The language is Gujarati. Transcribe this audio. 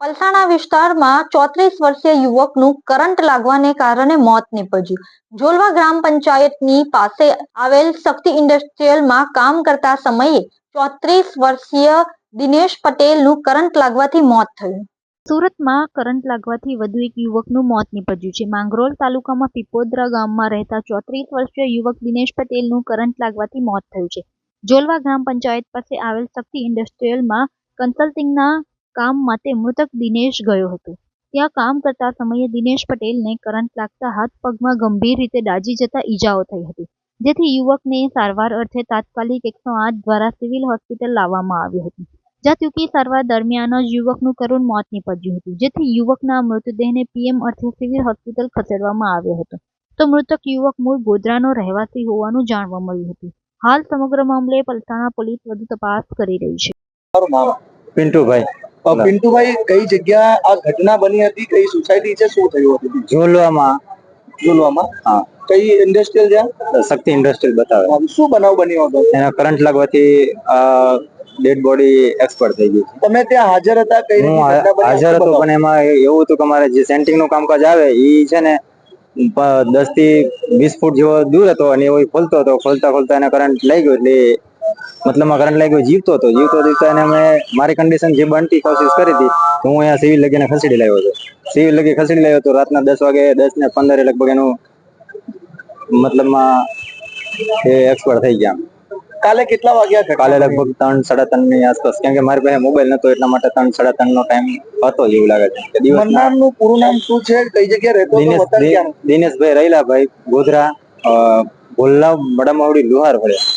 પલસાણા વિસ્તારમાં ચોત્રીસ વર્ષીય યુવકનું કરંટ લાગવાને કારણે મોત નીપજ્યું. જોલવા ગ્રામ પંચાયતની પાસે આવેલ શક્તિ ઇન્ડસ્ટ્રીયલમાં કામ કરતા સમયે ચોત્રીસ વર્ષીય દિનેશ પટેલનું કરંટ લાગવાથી મોત થયું. સુરતમાં કરંટ લાગવાથી વધુ એક યુવકનું મોત નીપજ્યું છે. માંગરોળ તાલુકામાં પીપોદરા ગામમાં રહેતા ચોત્રીસ વર્ષીય યુવક દિનેશ પટેલનું કરંટ લાગવાથી મોત થયું છે. જોલવા ગ્રામ પંચાયત પાસે આવેલ શક્તિ ઇન્ડસ્ટ્રીયલમાં કન્સલ્ટિંગના કામ માટે મૃતક દિનેશ ગયો હતો. ત્યાં કામ કરતા સમયે દિનેશ પટેલને કરંટ લાગતા હાથ પગમાં ગંભીર રીતે દાજી જતા ઈજાઓ થઈ હતી. જેથી યુવકને સારવાર અર્થે તાત્કાલિક એકસો આઠ દ્વારા સિવિલ હોસ્પિટલ લાવવામાં આવી હતી. જ્યાં ટૂંકી સારવાર દરમિયાન જ યુવકનું કરુણ મોત નીપજ્યું હતું. જેથી યુવકના મૃતદેહને પીએમ અર્થે સિવિલ હોસ્પિટલ ખસેડવામાં આવ્યો હતો. તો મૃતક યુવક મૂળ ગોધરાનો રહેવાસી હોવાનું જાણવા મળ્યું હતું. હાલ સમગ્ર મામલે પલસાણા પોલીસ વધુ તપાસ કરી રહી છે. પિન્ટુભાઈ. પિન્ટુભાઈ કઈ જગ્યા આ ઘટના બની હતી? કઈ સોસાયટી છે? શું થયું હતું ઝોલવામાં. જોલવામાં હા. કઈ ઇન્ડસ્ટ્રીયલ છે? શક્તિ ઇન્ડસ્ટ્રીયલ બતાવે. શું બનાવ બન્યો હતો? એના કરંટ લાગવાથી ડેડ બોડી એક્સપર્ટ થઈ ગઈ તમે ત્યાં હાજર હતા? કઈ હું હાજર હતો પણ એમાં એવું હતું કે અમારે જે સેન્ટિંગનું કામકાજ આવે એ છે ને દસથી વીસ ફૂટ જેવો દૂર હતો અને એવો ખોલતો હતો. ખોલતા ખોલતા એને કરંટ લાગ્યો એટલે મતલબમાં કરંટ લાગ્યો જીવતો હતો. જીવતો જીવતા એને મેં મારી કન્ડિશન જે બનતી કોશિશ કરી હતી તો હું અહીંયા સિવિલ લગીને ખસેડી લાવ્યો હતો. સિવિલ લગી ખસેડી લાવ્યો હતો રાતના દસ વાગે દસ ને પંદરે લગભગ એનું મતલબમાં એ એક્સપર્ટ થઈ ગયા. કાલે કેટલા વાગ્યા કાલે લગભગ ત્રણ સાડા ત્રણની આસપાસ. કેમ કે મારી પાસે મોબાઈલ નતો એટલા માટે ત્રણ સાડા ત્રણ નો ટાઈમ હતો એવું લાગે છે. કે દિવસના પૂરું નામ શું છે? કઈ જગ્યાએ રહેતો? દિનેશભાઈ રૈલાભાઈ ગોધરા ભોલ્લા બડામાવડી લુહાર ભર્યા